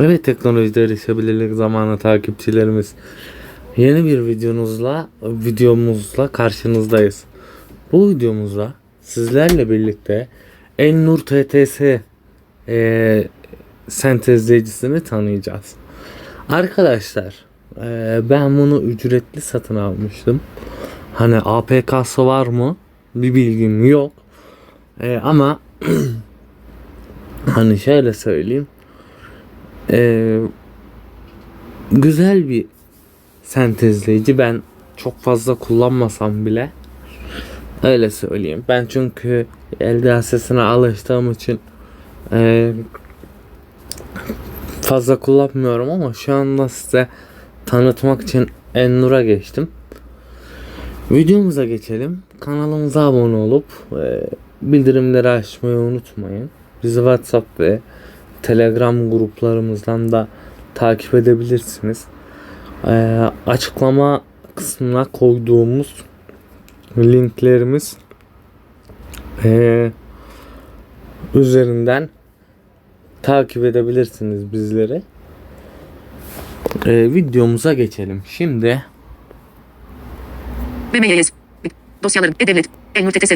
Evet teknolojide erişebilirlik zamanı takipçilerimiz. Yeni bir videomuzla videomuzla karşınızdayız. Bu videomuzda sizlerle birlikte Elnur TTS eee sentezleyicisini tanıyacağız. Arkadaşlar eee, ben bunu ücretli satın almıştım. Hani APK'sı var mı? Bir bilgim yok. Eee, ama hani şöyle söyleyeyim. Eee, güzel bir sentezleyici. Ben çok fazla kullanmasam bile öyle söyleyeyim. Ben çünkü elde sesine alıştığım için eee, fazla kullanmıyorum ama şu anda size tanıtmak için Ennur'a geçtim. Videomuza geçelim. Kanalımıza abone olup eee, bildirimleri açmayı unutmayın. Bizi WhatsApp ve Telegram gruplarımızdan da takip edebilirsiniz. Ee, açıklama kısmına koyduğumuz linklerimiz ee, üzerinden takip edebilirsiniz bizleri. Ee, videomuza geçelim. Şimdi BMYS. Dosyalarım. E-Devlet. TTS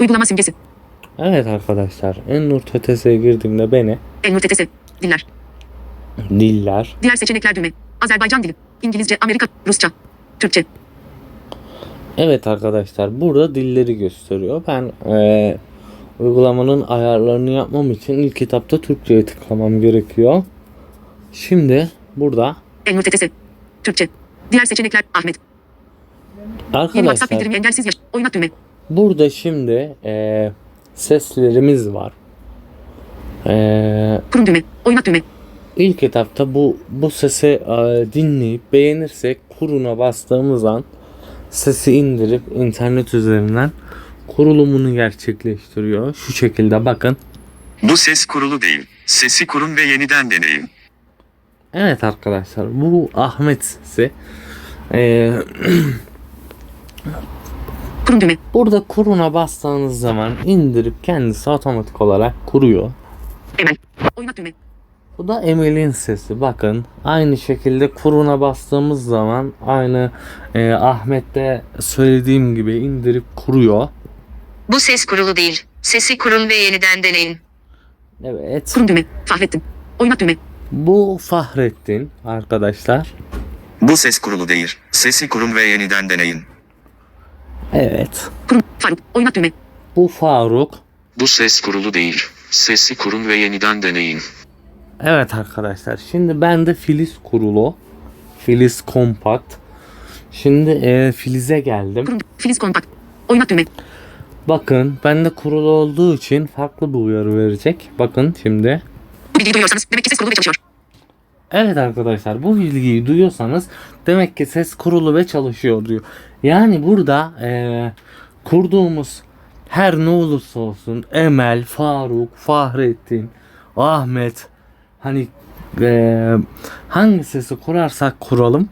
uygulama simgesi. Evet arkadaşlar Ennur TTS'ye girdiğimde beni Elnur TTS. Diller. diller Diğer seçenekler düğme. Azerbaycan dili. İngilizce, Amerika, Rusça. Türkçe. Evet arkadaşlar burada dilleri gösteriyor. Ben eee, uygulamanın ayarlarını yapmam için ilk etapta Türkçe'ye tıklamam gerekiyor. Şimdi burada Elnur TTS. Türkçe. Diğer seçenekler Ahmet. Yeni WhatsApp arkadaşlar bildirimi engelsiz yaş. Oynat düğme. burada şimdi eee, seslerimiz var. Eee Kurum düğme. Oynat düğme. ilk etapta bu bu sesi eee, dinleyip beğenirsek kuruna bastığımız an sesi indirip internet üzerinden kurulumunu gerçekleştiriyor. Şu şekilde bakın. Bu ses kurulu değil. Sesi kurun ve yeniden deneyin. Evet arkadaşlar bu Ahmet sesi. Ee, Kurum düğme. burada kuruna bastığınız zaman indirip kendisi otomatik olarak kuruyor. Emel. Oynat düğme. Bu da Emel'in sesi. Bakın aynı şekilde kuruna bastığımız zaman aynı e, Ahmet'te söylediğim gibi indirip kuruyor. Bu ses kurulu değil. Sesi kurun ve yeniden deneyin. Evet. Kurum düğme. Fahrettin. Oynat düğme. Bu Fahrettin arkadaşlar. Bu ses kurulu değil. Sesi kurun ve yeniden deneyin. Evet. Kurum. Faruk. Oynat düğme. Bu Faruk. Bu ses kurulu değil. Sesi kurun ve yeniden deneyin. Evet arkadaşlar şimdi bende Filiz kurulu. Filiz kompakt. Şimdi e, Filiz'e geldim. Kurum. Filiz kompakt. Oynat düğme. Bakın bende kurulu olduğu için farklı bir uyarı verecek. Bakın şimdi. Bu bilgiyi duyuyorsanız demek ki ses kurulu ve çalışıyor. Evet arkadaşlar bu bilgiyi duyuyorsanız demek ki ses kurulu ve çalışıyor diyor. Yani burada e, kurduğumuz her ne olursa olsun Emel, Faruk, Fahrettin, Ahmet hani e, hangi sesi kurarsak kuralım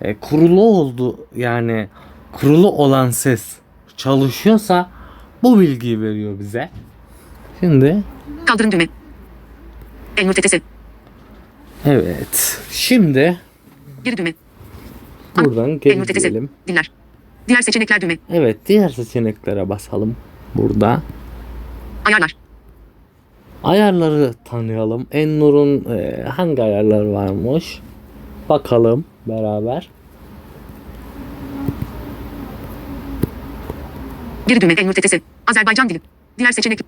e, kurulu oldu yani kurulu olan ses çalışıyorsa bu bilgiyi veriyor bize. Şimdi Kaldırın düğme. Elnur TTS. evet şimdi Geri düğme. buradan geri TTS. gidelim. Diller. Diğer seçenekler düğme. Evet diğer seçeneklere basalım. Burada Ayarlar. ayarları tanıyalım. Ennur'un e, hangi ayarları varmış? Bakalım beraber. Geri düğme. Elnur TTS. Azerbaycan dili. Diğer seçenek.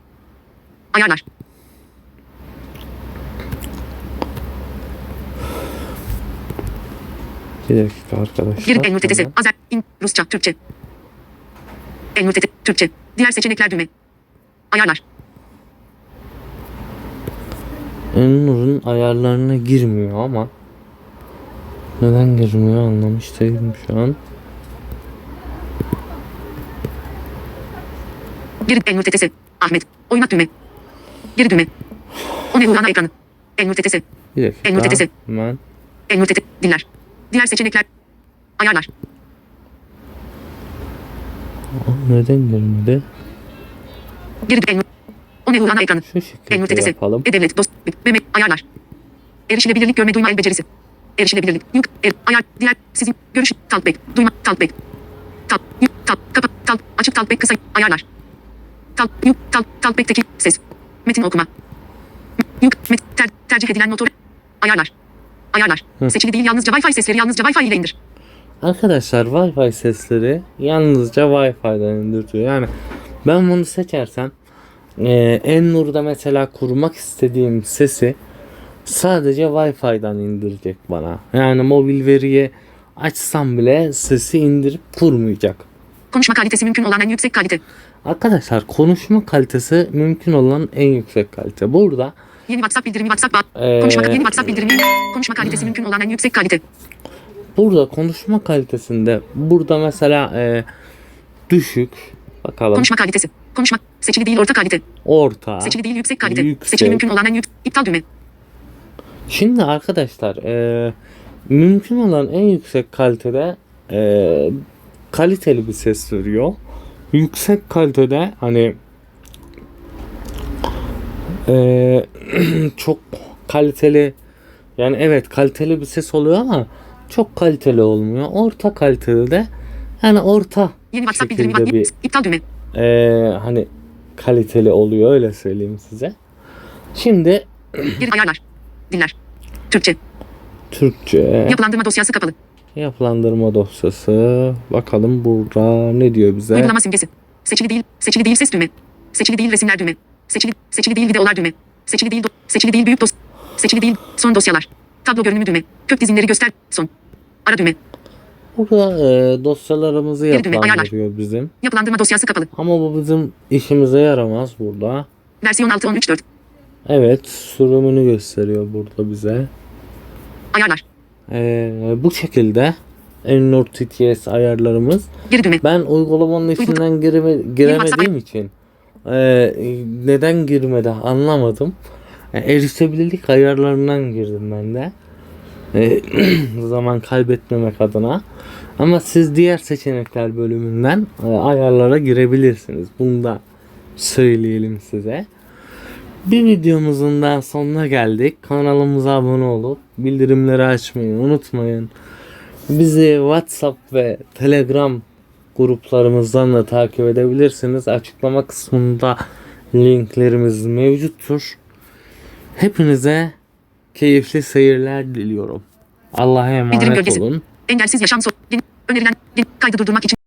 Ayarlar. Bir dakika arkadaşlar. Geri Elnur TTS. Azer. İn. Rusça. Türkçe. Elnur TTS. Türkçe. Diğer seçenekler düğme. Ayarlar. Ennur'un ayarlarına girmiyor ama neden girmiyor anlamış değilim şu an. Geri Elnur TTS. Ahmet. Oynat düğme. Geri düğme. O ne ekranı. Elnur TTS. Bir dakika. Elnur TTS. Hemen. Elnur TTS. Diller. Diğer seçenekler. Ayarlar. Aa, Neden girmedi? Geri Elnur. O ne ana ekranı. Şu En yapalım. E-Devlet. Dost. Mehmet. Ayarlar. Erişilebilirlik görme duyma el becerisi. Erişilebilirlik. Yük. Er. Ayar. Diğer. Sizin. Görüş. Talpek. Duyma. Talpek. Tal. Yük. Tal. Kapa. Tal. Açık talpek kısa. Ayarlar. Tal. Yük. Tal. Talpekteki ses. Metin okuma. Yük. Met. Ter, tercih edilen motor. Ayarlar. Ayarlar. Hı. Seçili değil yalnızca Wi-Fi sesleri yalnızca Wi-Fi ile indir. Arkadaşlar Wi-Fi sesleri yalnızca Wi-Fi'den indiriyor. Yani ben bunu seçersem e, Ennur'da mesela kurmak istediğim sesi sadece Wi-Fi'den indirecek bana. Yani mobil veriye açsam bile sesi indirip kurmayacak. Konuşma kalitesi mümkün olan en yüksek kalite. Arkadaşlar konuşma kalitesi mümkün olan en yüksek kalite. Burada Yeni WhatsApp bildirimi WhatsApp. Ee, Konuşma, yeni WhatsApp bildirimi. Konuşma kalitesi mümkün olan en yüksek kalite. burada konuşma kalitesinde burada mesela e, düşük bakalım Konuşma kalitesi. Konuşma. Seçili değil orta kalite. orta Seçili değil yüksek kalite. yüksek. Seçili mümkün olan en yüksek. İptal düğme. Şimdi arkadaşlar e, mümkün olan en yüksek kalitede e, kaliteli bir ses veriyor. Yüksek kalitede hani e, çok kaliteli yani evet kaliteli bir ses oluyor ama çok kaliteli olmuyor. Orta kalitede de yani orta Yeni WhatsApp bildirimi. bir İptal düğme. e, hani kaliteli oluyor öyle söyleyeyim size. Şimdi Geri ayarlar. Diller. Türkçe. Türkçe Yapılandırma dosyası kapalı. Yapılandırma dosyası. Bakalım burada ne diyor bize? Uygulama simgesi. Seçili değil. Seçili değil ses düğme. Seçili değil resimler düğme. Seçili seçili değil videolar düğme. Seçili değil seçili değil büyük dos. Seçili değil son dosyalar. Tablo görünümü düğme. Kök dizinleri göster. Son. Ara düğme. Burada e, dosyalarımızı Geri yapılandırıyor bizim. Yapılandırma dosyası kapalı. Ama bu bizim işimize yaramaz burada. Versiyon 6.13.4. Evet sürümünü gösteriyor burada bize. Ayarlar. E, bu şekilde Ennur TTS ayarlarımız. Geri düğme. Ben uygulamanın içinden gireme, giremediğim için e, neden girmedi anlamadım. E, erişebilirlik ayarlarından girdim ben de. E, zaman kaybetmemek adına. Ama siz diğer seçenekler bölümünden e, ayarlara girebilirsiniz. Bunu da söyleyelim size. Bir videomuzun daha sonuna geldik. Kanalımıza abone olup bildirimleri açmayı unutmayın. Bizi WhatsApp ve Telegram gruplarımızdan da takip edebilirsiniz. Açıklama kısmında linklerimiz mevcuttur. Hepinize keyifli seyirler diliyorum. Allah'a emanet olun. Engelsiz yaşam so- Önerilen kaydı durdurmak için